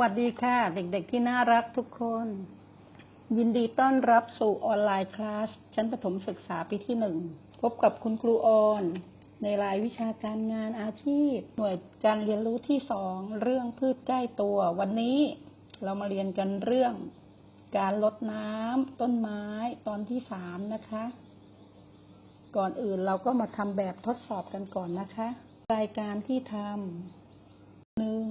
วัสดีค่ะ เด็กๆที่น่ารักทุกคน ยินดีต้อนรับสู่ออนไลน์คลาสชั้นประถมศึกษาปีที่หนึ่งพบกับคุณครูออน ในรายวิชาการงานอาชีพ หน่วยการเรียนรู้ที่สองเรื่องพืชใกล้ตัว วันนี้เรามาเรียนกันเรื่อง การลดน้ำต้นไม้ตอนที่สามนะคะ ก่อนอื่นเราก็มาทำแบบทดสอบกันก่อนนะคะ รายการที่ทำหนึ่ง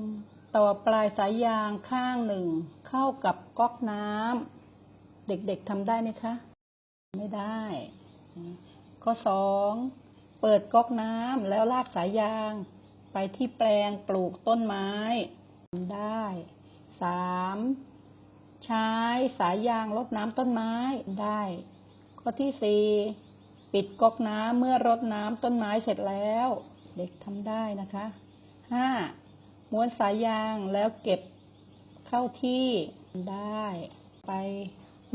ต่อปลายสายยางข้างหนึ่ง เข้ากับก๊อกน้ำเด็กๆทำได้ไหมคะ ไม่ได้ ข้อสองเปิดก๊อกน้ำแล้วลากสายยาง ไปที่แปลงปลูกต้นไม้ทำได้สามใช้สายยางรดน้ำต้นไม้ได้ ข้อที่สี่ปิดก๊อกน้ำเมื่อรดน้ำต้นไม้เสร็จแล้ว เด็กทำได้นะคะห้า ม้วนสายยางแล้วเก็บเข้าที่ได้ ไป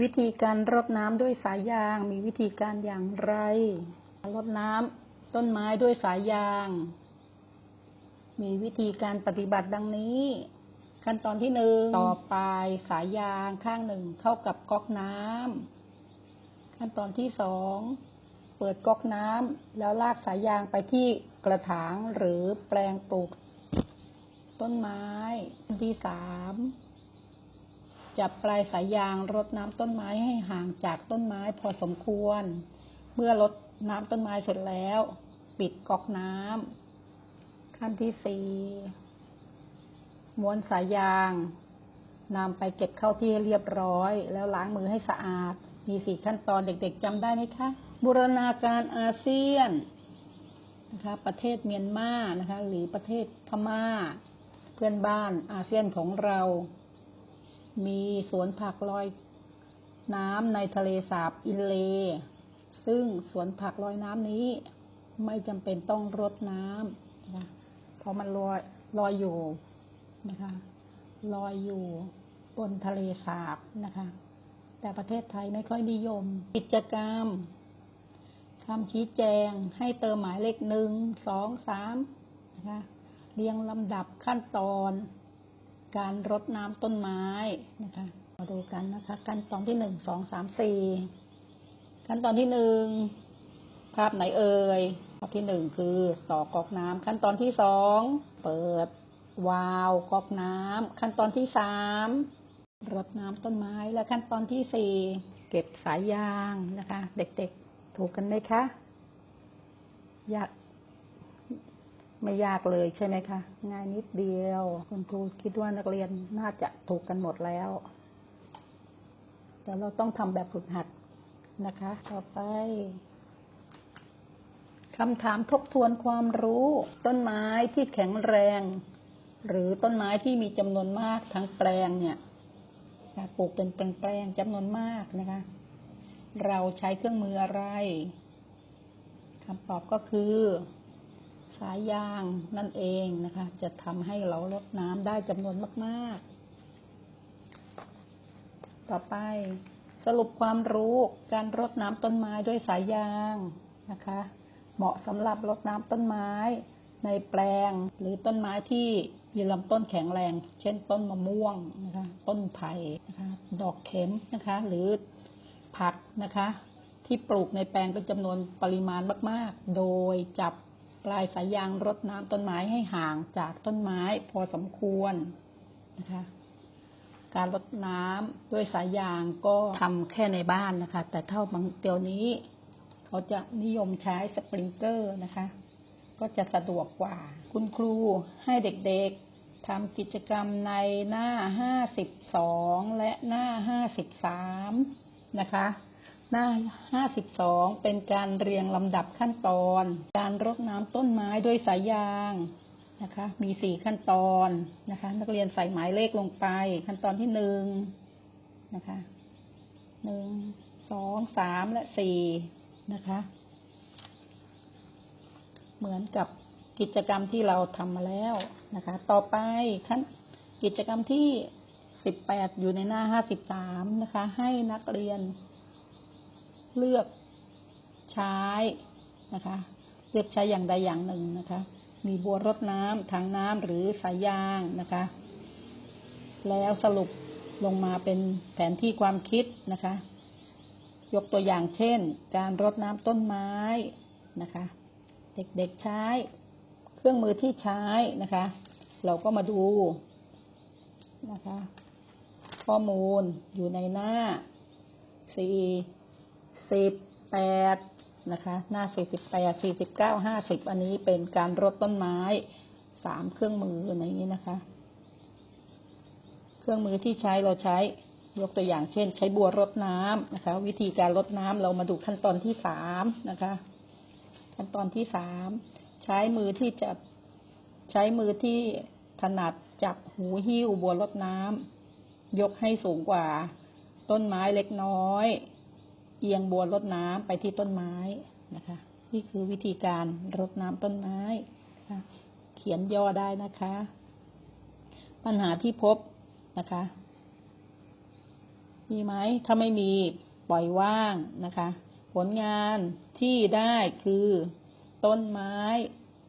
วิธีการรดน้ำด้วยสายยางมีวิธีการอย่างไร รดน้ำต้นไม้ด้วยสายยาง มีวิธีการปฏิบัติดังนี้ ขั้นตอนที่หนึ่งต่อปลายสายยางข้างหนึ่งเข้ากับก๊อกน้ำขั้นตอนที่สองเปิดก๊อกน้ำแล้วลากสายยางไปที่กระถางหรือแปลงปลูก ต้นไม้ขั้นที่สามจับปลายสายยางรดน้ำต้นไม้ให้ห่างจากต้นไม้พอสมควร เมื่อรดน้ำต้นไม้เสร็จแล้ว ปิดก๊อกน้ำขั้นที่สี่ม้วนสายยางนำไปเก็บเข้าที่เรียบร้อย แล้วล้างมือให้สะอาด มีสี่ขั้นตอนเด็กๆจำได้ไหมคะ บูรณาการอาเซียนนะคะ ประเทศเมียนมานะคะ หรือประเทศพม่า พื่อนบ้านอาเซียนของเรา มีสวนผักลอยน้ำในทะเลสาบอินเล ซึ่งสวนผักลอยน้ำนี้ไม่จำเป็นต้องรดน้ำนะเพราะมันลอยลอยอยู่นะคะลอยอยู่บนทะเลสาบนะคะ แต่ประเทศไทยไม่ค่อยนิยม กิจกรรมคำชี้แจงให้เติมหมายเลขหนึ่งสองสามนะคะ เรียงลำดับขั้นตอน การรดน้ำต้นไม้นะคะ มาดูกันนะคะ ขั้นตอนที่หนึ่งสองสามสี่ขั้นตอนที่หนึ่งภาพไหนเอ่ยภาพที่หนึ่งคือต่อกอกน้ำขั้นตอนที่สองเปิดวาล์วกอกน้ำขั้นตอนที่สามรดน้ำต้นไม้และขั้นตอนที่สี่เก็บสายยางนะคะ เด็กๆ ถูกกันไหมคะ ยาก ไม่ยากเลยใช่ไหมคะ ง่ายนิดเดียว คุณครูคิดว่านักเรียนน่าจะถูกกันหมดแล้ว แต่เราต้องทำแบบฝึกหัดนะคะ ต่อไปคำถามทบทวนความรู้ ต้นไม้ที่แข็งแรง หรือต้นไม้ที่มีจำนวนมากทั้งแปลงเนี่ยปลูกเป็นแปลงจำนวนมากนะคะ เราใช้เครื่องมืออะไรคำตอบก็คือ สายยางนั่นเองนะคะ จะทำให้เราลดน้ำได้จำนวนมาก ๆ ต่อไปสรุปความรู้การรดน้ำต้นไม้ด้วยสายยางนะคะ เหมาะสำหรับรดน้ำต้นไม้ ในแปลงหรือต้นไม้ที่มีลำต้นแข็งแรง เช่นต้นมะม่วงนะคะ ต้นไผ่นะคะ ดอกเข็มนะคะ หรือผักนะคะ ที่ปลูกในแปลงเป็นจำนวนปริมาณมาก ๆ โดยจับ ลายสายยางรดน้ำต้นไม้ให้ห่างจากต้นไม้พอสมควรนะคะ การรดน้ำด้วยสายยางก็ทำแค่ในบ้านนะคะ แต่เท่าบางเดี๋ยวนี้ เขาจะนิยมใช้สปริงเกอร์นะคะ ก็จะสะดวกกว่า คุณครูให้เด็กๆทำกิจกรรมในหน้า 52 และหน้า 53 นะคะ หน้า 52 เป็นการเรียงลำดับขั้นตอน การรดน้ำต้นไม้ด้วยสายยางนะคะ มี4ขั้นตอนนะคะ นักเรียนใส่หมายเลขลงไป ขั้นตอนที่หนึ่งนะคะหนึ่งสองสามและสี่นะคะ เหมือนกับกิจกรรมที่เราทำมาแล้วนะคะ ต่อไปขั้นกิจกรรมที่สิบแปดอยู่ในหน้าห้าสิบสามนะคะ ให้นักเรียน เลือกใช้นะคะ เลือกใช้อย่างใดอย่างหนึ่งนะคะ มีบัวรดน้ำถังน้ำหรือสายยางนะคะ แล้วสรุปลงมาเป็นแผนที่ความคิดนะคะ ยกตัวอย่างเช่น การรดน้ำต้นไม้นะคะ เด็กๆใช้ เครื่องมือที่ใช้นะคะ เราก็มาดูนะคะ ข้อมูลอยู่ในหน้าสี่ สิบแปดนะคะหน้าสี่สิบแปดสี่สิบเก้าห้าสิบอันนี้เป็นการรดต้นไม้สามเครื่องมือในนี้นะคะ เครื่องมือที่ใช้เราใช้ยกตัวอย่างเช่น ใช้บัวรดน้ำนะคะ วิธีการรดน้ำเรามาดูขั้นตอนที่สามนะคะ ขั้นตอนที่สามใช้มือที่จะใช้มือที่ถนัดจับหูหิ้วบัวรดน้ำยกให้สูงกว่า ต้นไม้เล็กน้อย เอียงบัวรดน้ำไปที่ต้นไม้นะคะ นี่คือวิธีการรดน้ำต้นไม้นะคะเขียนย่อได้นะคะ ปัญหาที่พบนะคะ มีไหมถ้าไม่มีปล่อยว่างนะคะ ผลงานที่ได้คือต้นไม้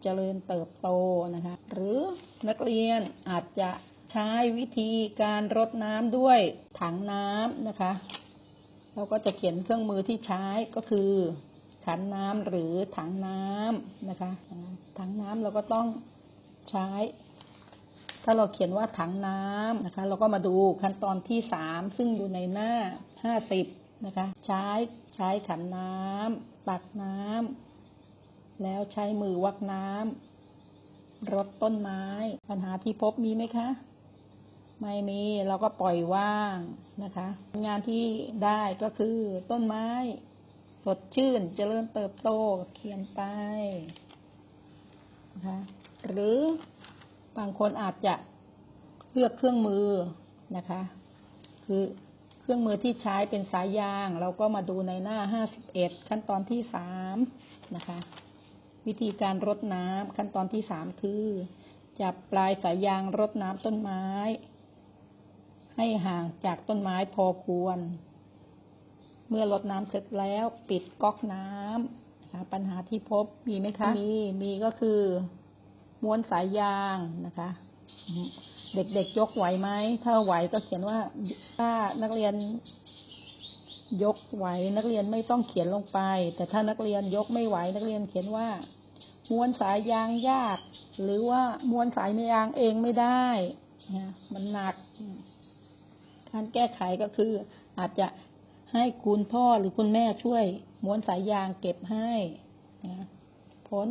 เจริญเติบโตนะคะ หรือนักเรียนอาจจะใช้วิธีการรดน้ำด้วยถังน้ำนะคะ เราก็จะเขียนเครื่องมือที่ใช้ก็คือขันน้ำหรือถังน้ำนะคะถังน้ำเราก็ต้องใช้ ถ้าเราเขียนว่าถังน้ำนะคะ เราก็มาดูขั้นตอนที่สามซึ่งอยู่ในหน้าห้าสิบนะคะ ใช้ใช้ขันน้ำตักน้ำแล้วใช้มือวักน้ำรดต้นไม้ ปัญหาที่พบมีไหมคะ ไม่มีเราก็ปล่อยว่างนะคะ งานที่ได้ก็คือต้นไม้ สดชื่นเจริญเติบโตเขียนไปนะคะหรือบางคนอาจจะเลือกเครื่องมือนะคะ คือเครื่องมือที่ใช้เป็นสายยาง เราก็มาดูในหน้าห้าสิบเอ็ดขั้นตอนที่สามนะคะ วิธีการรดน้ำขั้นตอนที่สามคือจับปลายสายยางรดน้ำต้นไม้ ให้ห่างจากต้นไม้พอควร เมื่อรดน้ำเสร็จแล้วปิดก๊อกน้ำนะคะ ปัญหาที่พบมีไหมคะ มี มีก็คือ ม้วนสายยางนะคะ เด็กๆยกไหวไหม ถ้าไหวก็เขียนว่า ถ้านักเรียนยกไหวนักเรียนไม่ต้องเขียนลงไป แต่ถ้านักเรียนยกไม่ไหว นักเรียนเขียนว่า ม้วนสายยางยาก หรือว่าม้วนสายยางเองไม่ได้นะมันหนัก การแก้ไขก็คืออาจจะให้คุณพ่อหรือคุณแม่ช่วยม้วนสายยางเก็บให้นะผล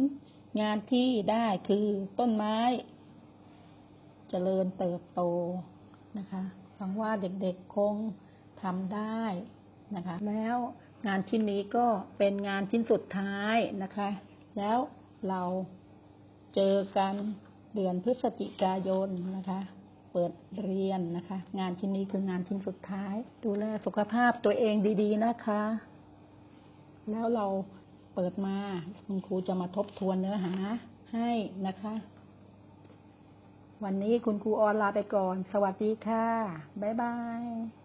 งานที่ได้คือต้นไม้เจริญเติบโตนะคะหวังว่าเด็กๆคงทำได้นะคะ แล้วงานชิ้นนี้ก็เป็นงานชิ้นสุดท้ายนะคะ แล้วเราเจอกันเดือนพฤศจิกายนนะคะ ปิดเรียนนะคะ งานชิ้นนี้คืองานชิ้นสุดท้าย ดูแลสุขภาพตัวเองดีๆนะคะ แล้วเราเปิดมาคุณครูจะมาทบทวนเนื้อหาให้นะคะ วันนี้คุณครูออนลาไปก่อน สวัสดีค่ะ บ๊ายบาย